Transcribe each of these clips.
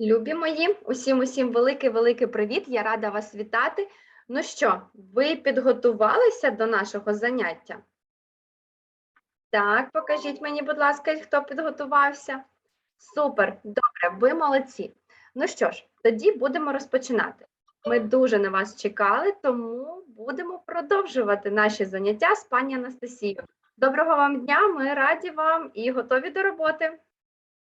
Любі мої, усім усім великий великий привіт. Я рада вас вітати. Ну що, ви підготувалися до нашого заняття? Так, покажіть мені, будь ласка, хто підготувався. Супер, добре, ви молодці. Ну що ж, тоді будемо розпочинати. Ми дуже на вас чекали, тому будемо продовжувати наші заняття з пані Анастасією. Доброго вам дня, ми раді вам і готові до роботи.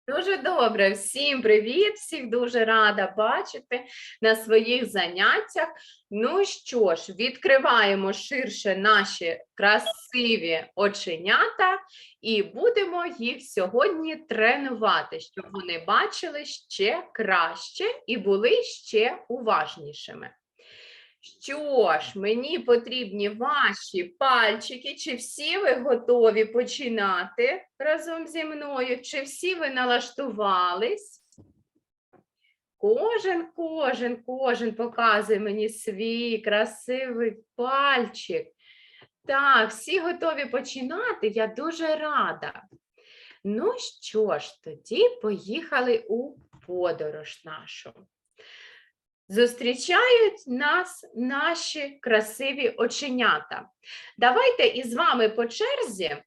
Дуже добре, всім привіт, всіх дуже рада бачити на своїх заняттях. Ну що ж, відкриваємо ширше наші красиві оченята і будемо їх сьогодні тренувати, щоб вони бачили ще краще і були ще уважнішими. Що ж, мені потрібні ваші пальчики. Чи всі ви готові починати разом зі мною? Чи всі ви налаштувались? Кожен, кожен, кожен показує мені свій красивий пальчик. Так, всі готові починати. Я дуже рада. Ну що ж, тоді поїхали у подорож нашу. Зустрічають нас наші красиві оченята. Давайте із вами по черзі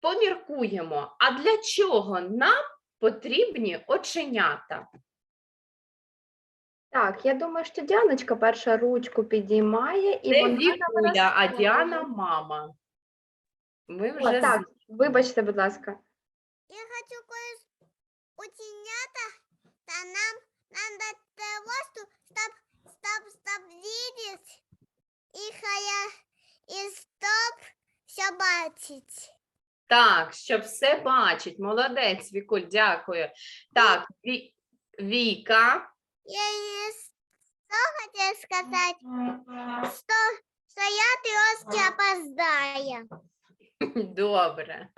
поміркуємо, а для чого нам потрібні оченята? Так, я думаю, що Діаночка перша ручку підіймає і Це вона Вікуля, а. Діана мама. Ми О, так, вибачте, будь ласка. Я хочу кое утенята, то нам надо того, что стоп, стоп, стоп, видеть и хая, и стоп, все бачить. Так, щоб все бачить. Молодець, Вікуль, дякую. Так, Ві... Віка. Я не с- что хотела сказать, что, что я трошки опоздаю. Добре.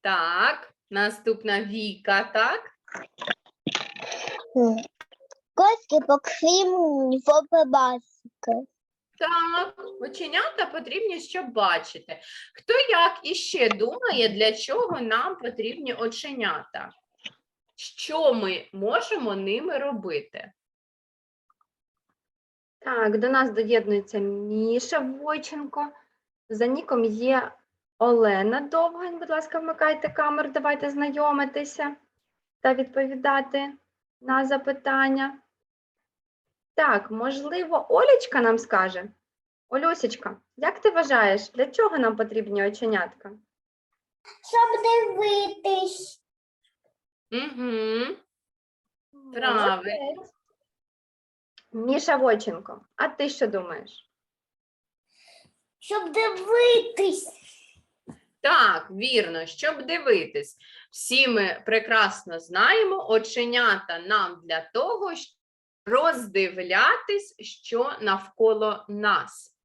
Так, наступна Віка, так? Коски по Криму. Так, оченята потрібні, щоб бачити. Хто як іще думає, для чого нам потрібні оченята? Що ми можемо ними робити? Так, до нас доєднується Міша Войченко. За ніком є Олена Довгань. Будь ласка, вмикайте камеру, давайте знайомитися та відповідати на запитання. Так, можливо, Олічка нам скаже. Олюсечка, як ти вважаєш, для чого нам потрібні оченятка? Щоб дивитись. Угу. Правильно. Міша Войченко, а ти що думаєш? Щоб дивитись. Так, вірно, щоб дивитись. Всі ми прекрасно знаємо, оченята нам для того, щоб роздивлятись, що навколо нас.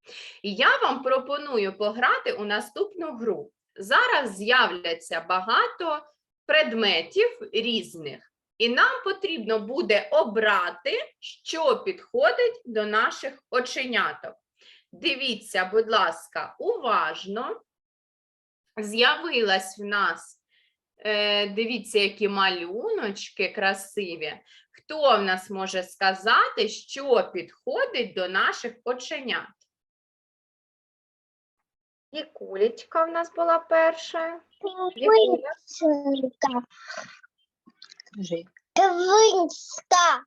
І я вам пропоную пограти у наступну гру. Зараз з'являться багато предметів різних, і нам потрібно буде обрати, що підходить до наших оченяток. Дивіться, будь ласка, уважно з'явилась в нас, дивіться, які малюночки красиві. Хто в нас може сказати, що підходить до наших оченят? І кулечка в нас була перша. Вікуля. Квинська.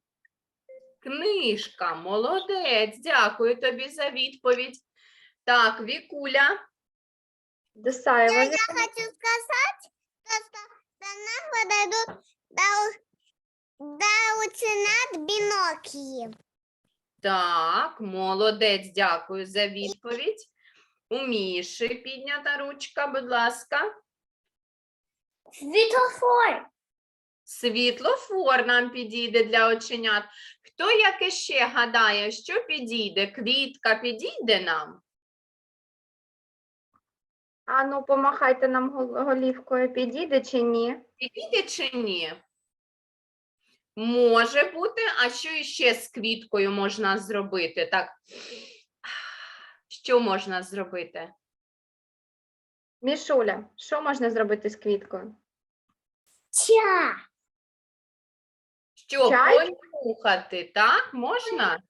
Книжка, молодець, дякую тобі за відповідь. Так, Вікуля, Десаєва. Я, я хочу сказать, то, что до нас подойдут до, до ученят так, молодець, дякую за відповідь. У Міші піднята ручка, будь ласка. Светофор. Світлофор нам підійде для оченят. Хто як іще гадає, що підійде? Квітка підійде нам? А ну, помахайте нам голівкою, підійде чи ні? Підійде чи ні? Може бути, а що іще з квіткою можна зробити? Так. Що можна зробити? Мішуля, що можна зробити з квіткою? Ча. Що, Чай? понюхати, так? Можна?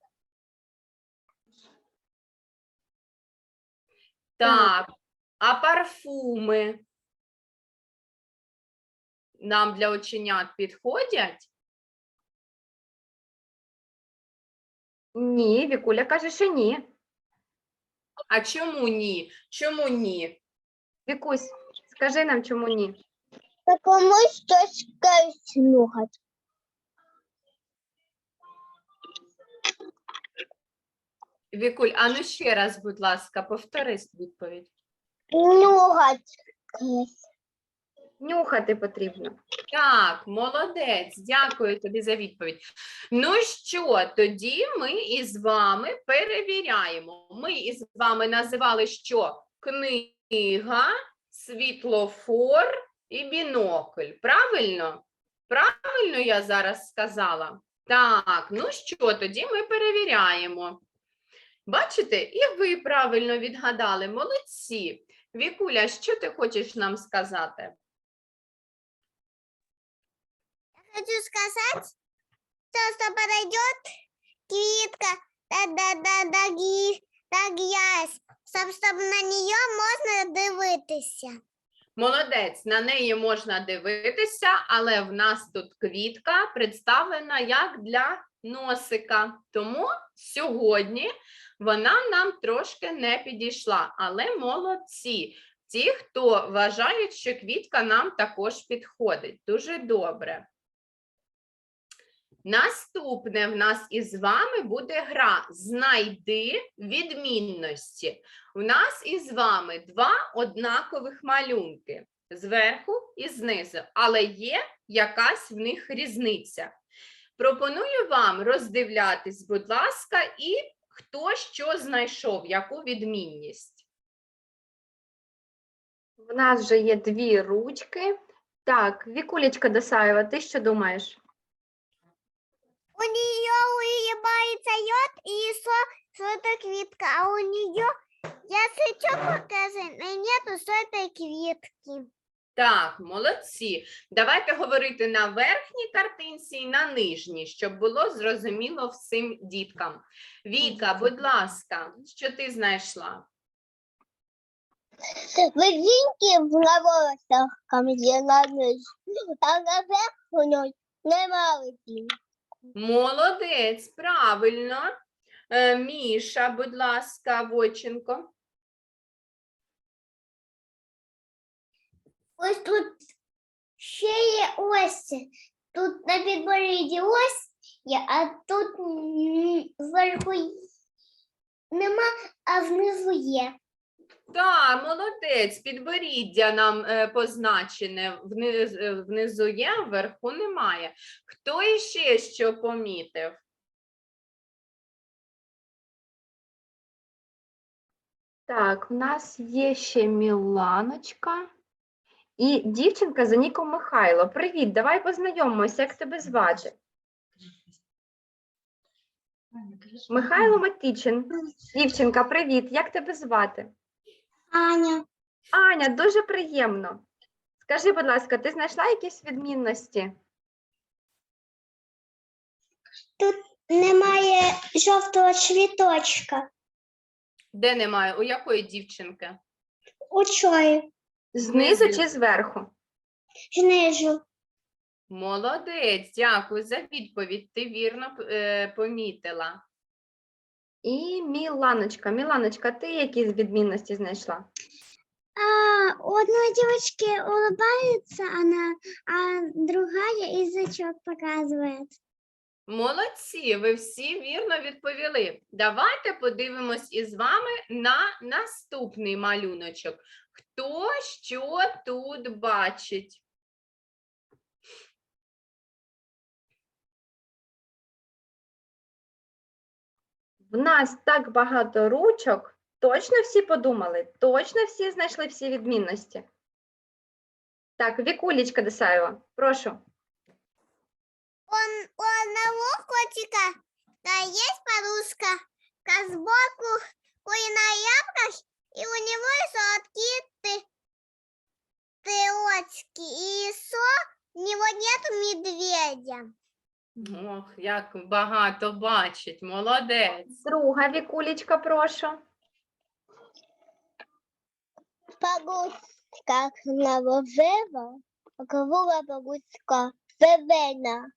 Так, а парфуми нам для оченят підходять? Ні, Вікуля каже, що ні. А чому ні? Чому ні? Вікусь, скажи нам, чому ні. Та комусь щось нюхать. Вікуль, а ну ще раз, будь ласка, повтори відповідь. Нюхать. Нюхати потрібно. Так, молодець, дякую тобі за відповідь. Ну що, тоді ми із вами перевіряємо. Ми із вами називали що? Книга, світлофор і бінокль. Правильно? Правильно я зараз сказала? Так, ну що, тоді ми перевіряємо. Бачите, і ви правильно відгадали. Молодці. Вікуля, що ти хочеш нам сказати? Я Хочу сказать, то, что подойдет квитка, да, да, да, да, щоб на нее можна дивитися. Молодець, на неї можна дивитися, але в нас тут квітка представлена як для носика. Тому сьогодні вона нам трошки не підійшла, але молодці. Ті, хто вважають, що квітка нам також підходить. Дуже добре. Наступне в нас із вами буде гра Знайди відмінності. У нас із вами два однакових малюнки зверху і знизу, але є якась в них різниця. Пропоную вам роздивлятись, будь ласка, і хто що знайшов, яку відмінність. В нас вже є дві ручки. Так, Вікулечка Досаєва, ти що думаєш? У нее улыбается йод и что, что это квитка, а у нее, если что показано, нету, что это квитки. Так, молодці. Давайте говорити на верхній картинці і на нижній, щоб було зрозуміло всім діткам. Віка, будь ласка, що ти знайшла? Видінки в волосах є на низ, а наверху нема видінки. Молодець, правильно. Е, Міша, будь ласка, Войченко. Ось тут ще є ось. Тут на підборідді ось є, а тут зверху нема, а знизу є. Так, молодець, підборіддя нам е, позначене, вниз, е, внизу є, вверху немає. Хто іще що помітив? Так, в нас є ще Міланочка і дівчинка за ніком Михайло. Привіт, давай познайомимося, як тебе звати? Михайло Матічин. Дівчинка, привіт, як тебе звати? Аня. Аня, дуже приємно. Скажи, будь ласка, ти знайшла якісь відмінності? Тут Немає жовтого цвіточка. Де немає? У якої дівчинки? У чої? Знизу Знизу. чи зверху? Знизу. Молодець, дякую за відповідь. Ти вірно е, помітила. І Міланочка. Міланочка, ти які відмінності знайшла? А, у одной девочки улыбается она, а другая язычок показывает. Молодці, ви всі вірно відповіли. Давайте подивимось із вами на наступний малюночок. Хто що тут бачить? В нас так багато ручок. Точно всі подумали? Точно всі знайшли всі відмінності? Так, Вікулечка Десаєва, прошу. Он, у одного котика да, есть подушка, а сбоку кури на яблоках, и у него сладкие ты, тылочки, и еще у него нету медведя. Ох, як багато бачить, молодець. Друга вікулечка, прошу. Погустка нового, кого погустка зелена.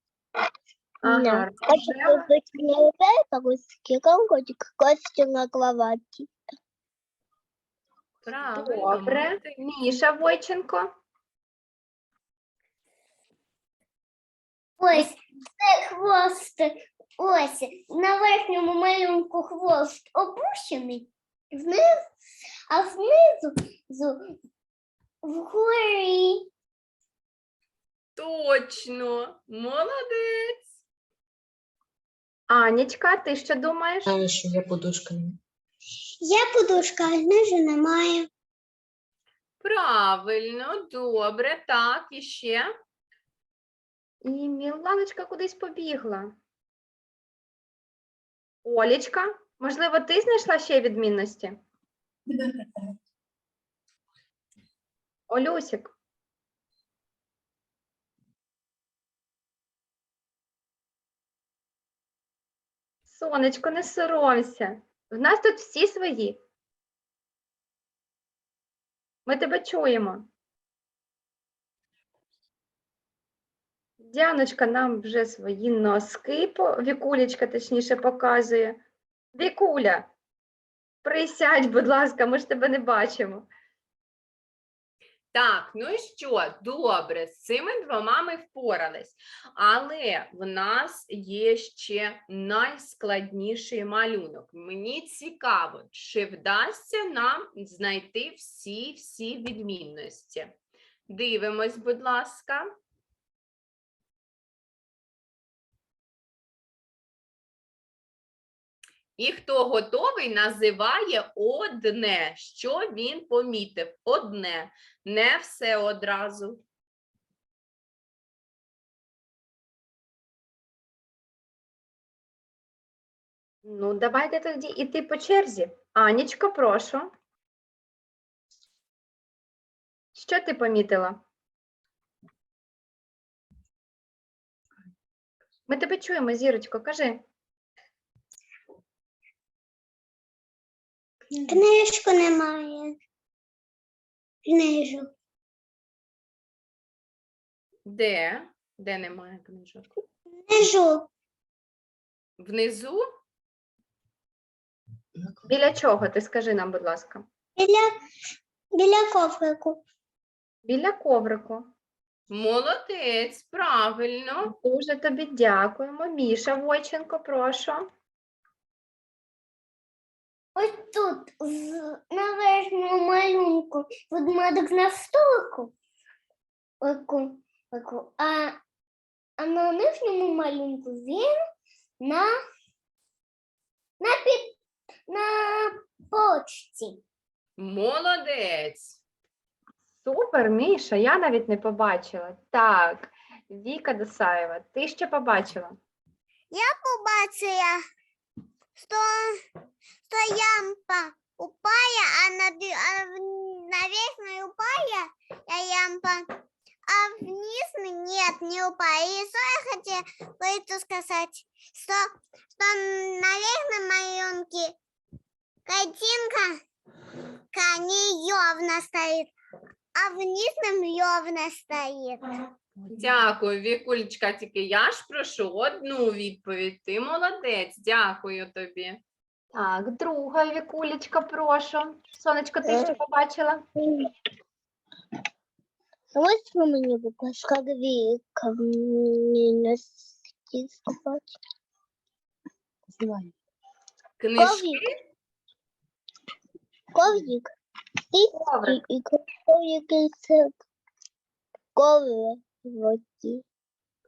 Ага, рожева. быть конкотик, на кровати. Правильно, Добре. Міша Войченко. Ось це хвостик. Ось на верхньому малюнку хвост опущений, вниз, а знизу зу- вгорі. Точно, молодець. Анічка, ти що думаєш? Знаю, що є подушками. Я подушка, а знизу немає. Правильно, добре, так, і ще. І Міланочка кудись побігла. Олічка, можливо, ти знайшла ще відмінності? Олюсік. Сонечко, не соромся. В нас тут всі свої. Ми тебе чуємо. Діаночка нам вже свої носки, Вікулечка, точніше, показує. Вікуля, присядь, будь ласка, ми ж тебе не бачимо. Так, ну і що? Добре, з цими двома ми впорались. Але в нас є ще найскладніший малюнок. Мені цікаво, чи вдасться нам знайти всі-всі відмінності. Дивимось, будь ласка. І хто готовий, називає одне, що він помітив. Одне, не все одразу. Ну, давайте тоді іти по черзі. Анічка, прошу. Що ти помітила? Ми тебе чуємо, зірочко, кажи. Книжку немає. Книжок. Де? Де немає книжок? Книжок. Внизу? Біля чого? Ти скажи нам, будь ласка. Біля, біля коврику. Біля коврику. Молодець, правильно. Дуже тобі дякуємо. Міша Войченко, прошу. Ось тут, на верхньому малюнку, ведмедик на столику, а, а на нижньому малюнку він на, на, під, на почті. Молодець. Супер, Міша, я навіть не побачила. Так, Віка Досаєва, ти що побачила? Я побачила, що, що ямпа упала, а на, а на верхней упала ямпа, а вниз нет, не упала. И что я хотела хочу сказать, что, что на верхнем малюнке картинка неровно стоит, а в нижнем ровно стоит. Дякую, Вікулечка. Тільки я ж прошу одну відповідь. Ти молодець. Дякую тобі. Так, друга Вікулечка, прошу. Сонечко, ти що побачила? Ось ви мені, будь віка мені носки скупати. Знаю. Книжки. Коврик. І, Коврик. і, і коврик це воді.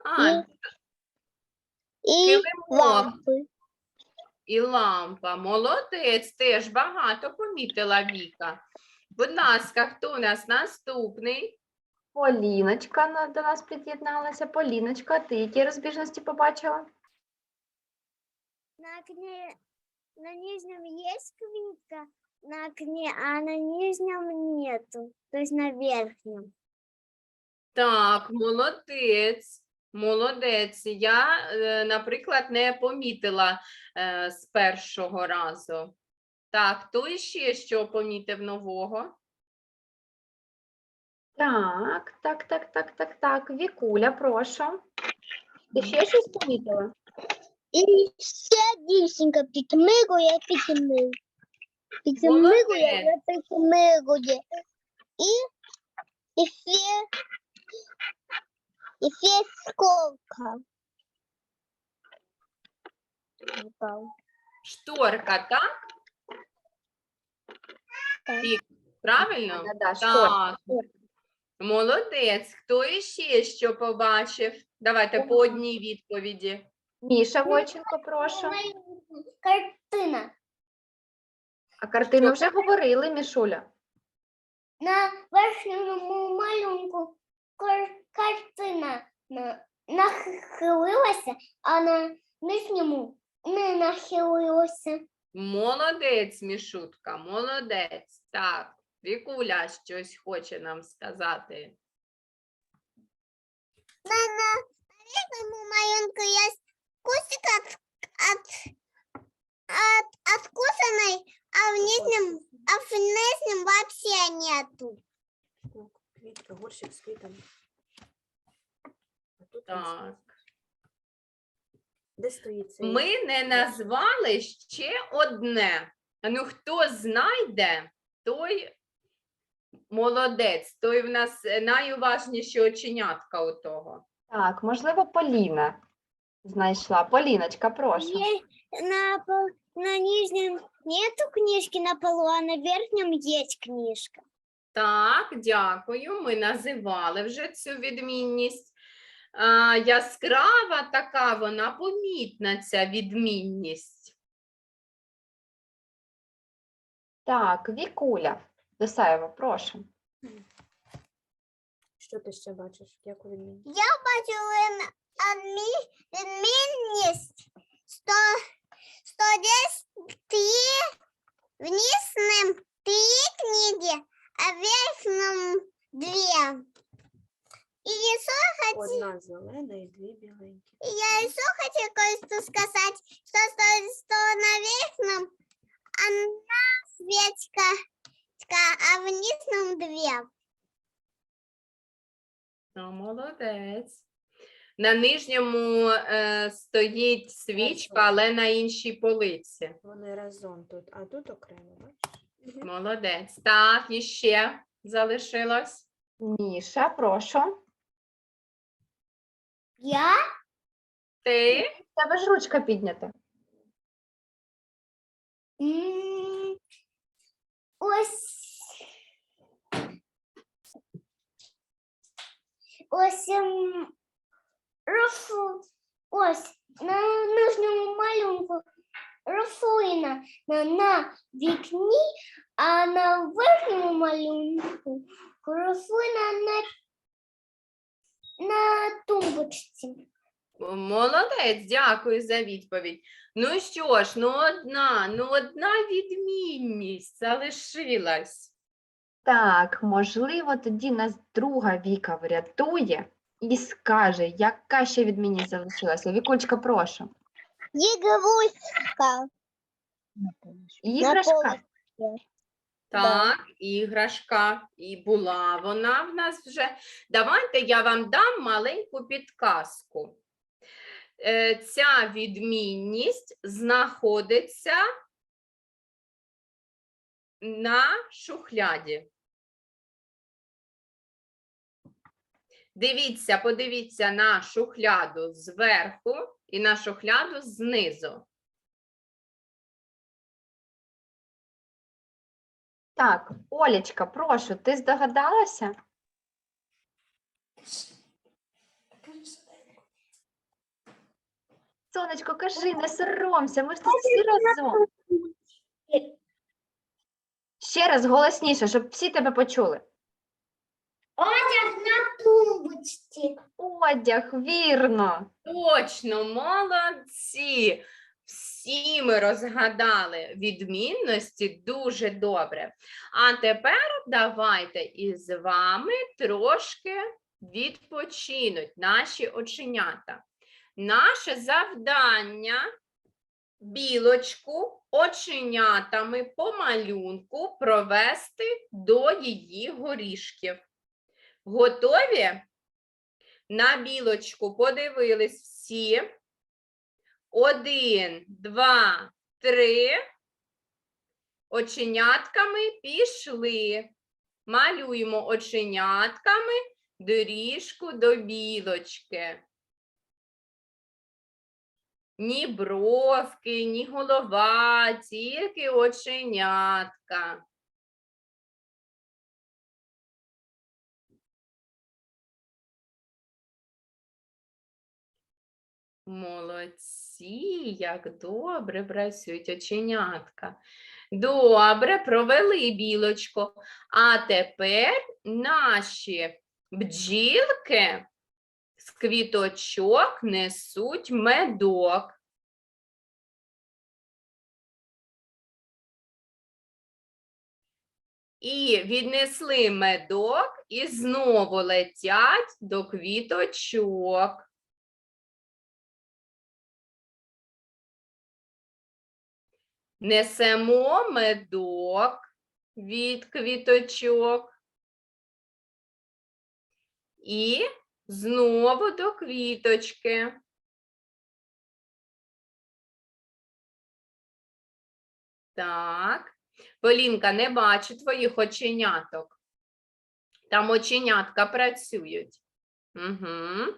А, І килимок. лампи. І лампа. Молодець, теж багато помітила Віка. Будь ласка, хто у нас наступний? Поліночка на- до нас під'єдналася. Поліночка, ти які розбіжності побачила? На окне, на нижнем есть квитка, на окне, а на нижнем нету. То есть на верхнем. Так, молодець. Молодець. Я, е, наприклад, не помітила е, з першого разу. Так, хто іще що помітив нового? Так, так, так, так, так, так. Вікуля, прошу. Ти ще щось помітила? И вся дівчинка підмигує, підмигує. Підмигує, підмигує. І, і все, все сколка. Шторка, так? Так. Вік, Правильно? Да, да, шторка. Молодець. Хто іще що побачив? Давайте по одній відповіді. Міша Войченко, прошу. Картина. А картину вже говорили, Мішуля. На верхньому малюнку кар- картина нахилилася, а на нижньому не нахилилася. Молодець, Мішутка, молодець. Так, Вікуля щось хоче нам сказати. На, на верхньому малюнку є кусик от, от, от, откусанный, а в нижнем, а в нижнем вообще нету. Квітка, горщик з квітами. Так. Де стоїть цей? Ми не назвали ще одне. Ну, хто знайде, той молодець, той в нас найуважніші оченятка у того. Так, можливо, Поліна знайшла. Поліночка, прошу. на, пол- на нижнем нету книжки на полу, а на верхнем есть книжка. Так, дякую. Ми називали вже цю відмінність. А, яскрава така, вона помітна, ця відмінність. Так, Вікуля. Досаєва, прошу. Що ти ще бачиш? Яку відмінність? Я бачу відмінність, що, що десь три в нижнем три книги, а в верхнем две. И еще хочу, Одна зелена і дві біленькі. и я еще хочу кое-что сказать, что, что, что на верхнем одна свечка, а в нижнем две. Ну, молодець. На нижньому е, стоїть свічка, але на іншій полиці. Вони разом тут, а тут окремо, бачиш? Молодець. Так, і ще залишилось. Міша, прошу. Я Ти В Тебе ж ручка піднята. М, Ось. Ось ем. Ось на нижньому малюнку рослина на, на вікні, а на верхньому малюнку рослина на, на тумбочці. молодець, дякую за відповідь. Ну що ж, ну одна, ну одна відмінність залишилась. Так, можливо, тоді нас друга Віка врятує і скаже, яка ще відмінність залишилася. Вікулечка, прошу. Ігрушка. Іграшка. Так, іграшка. І була вона в нас вже. Давайте я вам дам маленьку підказку. Е, Ця відмінність знаходиться на шухляді. Дивіться, подивіться на шухляду зверху і на шухляду знизу. Так, Олечка, прошу, ти здогадалася? Сонечко, кажи, не соромся, ми ж тут всі разом. Ще раз голосніше, щоб всі тебе почули. Одяг на тумбочці. Одяг, вірно. Точно, молодці. Всі ми розгадали відмінності дуже добре. А тепер давайте із вами трошки відпочинуть наші оченята. Наше завдання білочку оченятами по малюнку провести до її горішків. Готові? На білочку подивились всі. Один, два, три. Оченятками пішли. Малюємо оченятками доріжку до білочки. Ні бровки, ні голова, тільки оченятка. Молодці, як добре працюють оченятка. Добре, провели білочку. А тепер наші бджілки з квіточок несуть медок. І віднесли медок і знову летять до квіточок. Несемо медок від квіточок. І знову до квіточки. Так. Полінка, не бачу твоїх оченяток. Там оченятка працюють. Угу.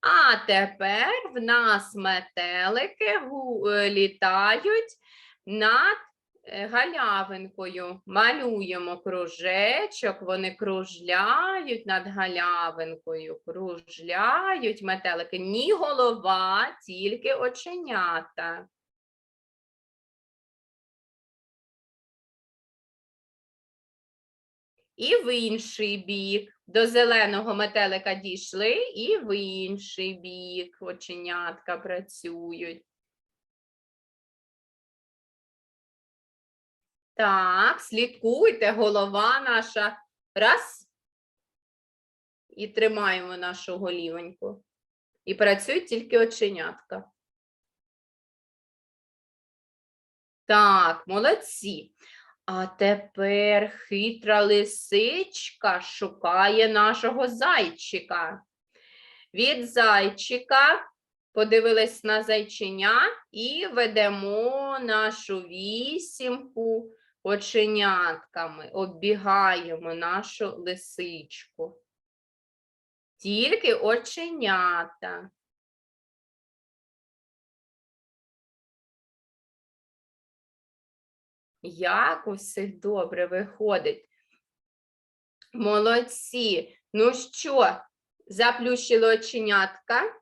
А тепер в нас метелики е, літають над е, галявинкою. Малюємо кружечок, вони кружляють над галявинкою, кружляють метелики. Ні голова, тільки оченята. І в інший бік. До зеленого метелика дійшли, і в інший бік оченятка працюють. Так, слідкуйте, голова наша. Раз. І тримаємо нашу голівоньку. І працюють тільки оченятка. Так, молодці. А тепер хитра лисичка шукає нашого зайчика. Від зайчика подивились на зайченя і ведемо нашу вісімку оченятками, оббігаємо нашу лисичку. Тільки оченята. Як у всіх добре виходить. Молодці. Ну що, заплющили оченятка.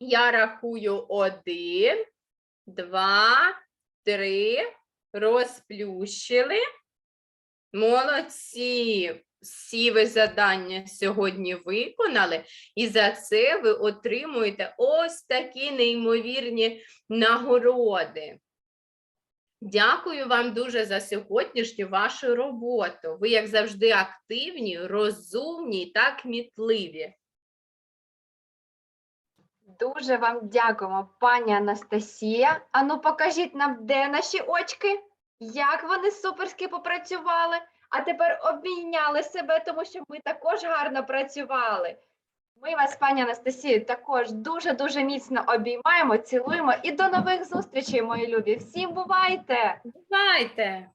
Я рахую один, два, три. Розплющили. Молодці. Всі ви завдання сьогодні виконали, і за це ви отримуєте ось такі неймовірні нагороди. Дякую вам дуже за сьогоднішню вашу роботу. Ви, як завжди, активні, розумні та кмітливі. Дуже вам дякуємо, пані Анастасія. Ану, покажіть нам, де наші очки, як вони суперськи попрацювали, а тепер обміняли себе, тому що ми також гарно працювали. Ми вас, пані Анастасію, також дуже-дуже міцно обіймаємо, цілуємо і до нових зустрічей, мої любі. Всім бувайте! Бувайте!